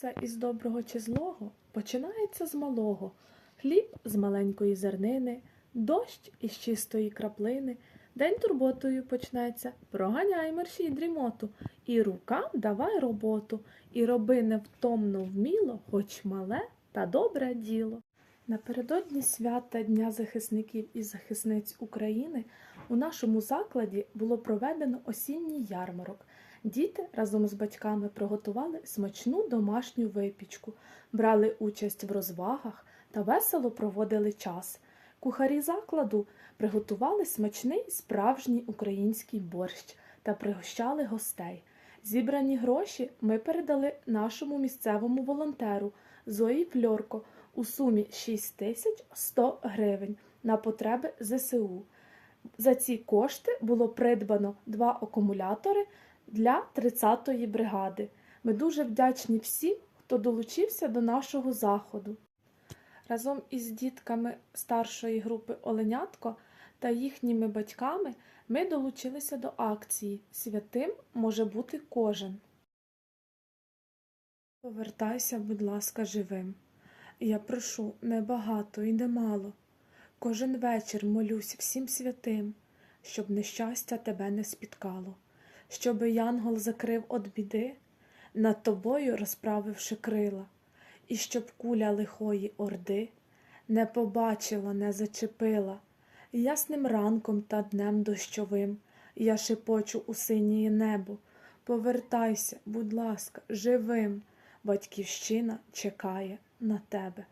Все із доброго чи злого починається з малого. Хліб з маленької зернини, дощ із чистої краплини. День турботою почнеться, проганяй мерщій дрімоту, і рукам давай роботу, і роби невтомно вміло, хоч мале та добре діло. Напередодні свята Дня захисників і захисниць України у нашому закладі було проведено осінній ярмарок. Діти разом з батьками приготували смачну домашню випічку, брали участь в розвагах та весело проводили час. Кухарі закладу приготували смачний справжній український борщ та пригощали гостей. Зібрані гроші ми передали нашому місцевому волонтеру Зої Фльорко у сумі 6100 гривень на потреби ЗСУ. За ці кошти було придбано два акумулятори для 30-ї бригади. Ми дуже вдячні всім, хто долучився до нашого заходу. Разом із дітками старшої групи Оленятко та їхніми батьками ми долучилися до акції Святим може бути кожен. Повертайся, будь ласка, живим. Я прошу не багато і не мало. Кожен вечір молюсь всім святим, щоб нещастя тебе не спіткало, щоби янгол закрив от біди, над тобою розправивши крила, і щоб куля лихої орди не побачила, не зачепила. Ясним ранком та днем дощовим я шепочу у синє небо. Повертайся, будь ласка, живим. Батьківщина чекає на тебе.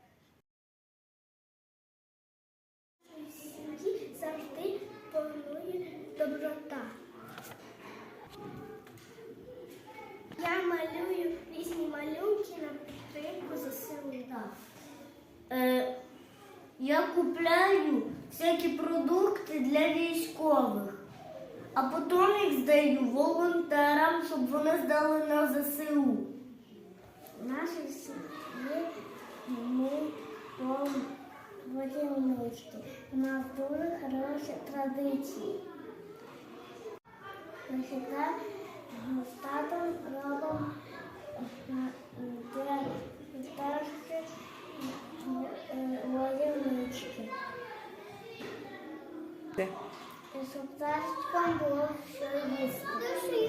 Завжди панує доброта. Я купляю всякі продукти для військових, а потім їх здаю волонтерам, щоб вони здали на ЗСУ. В нашій сім'ї ми водівнички. У нас дуже хороші традиції. Ми завжди з татом робимо І щоб пташкам було що їсти.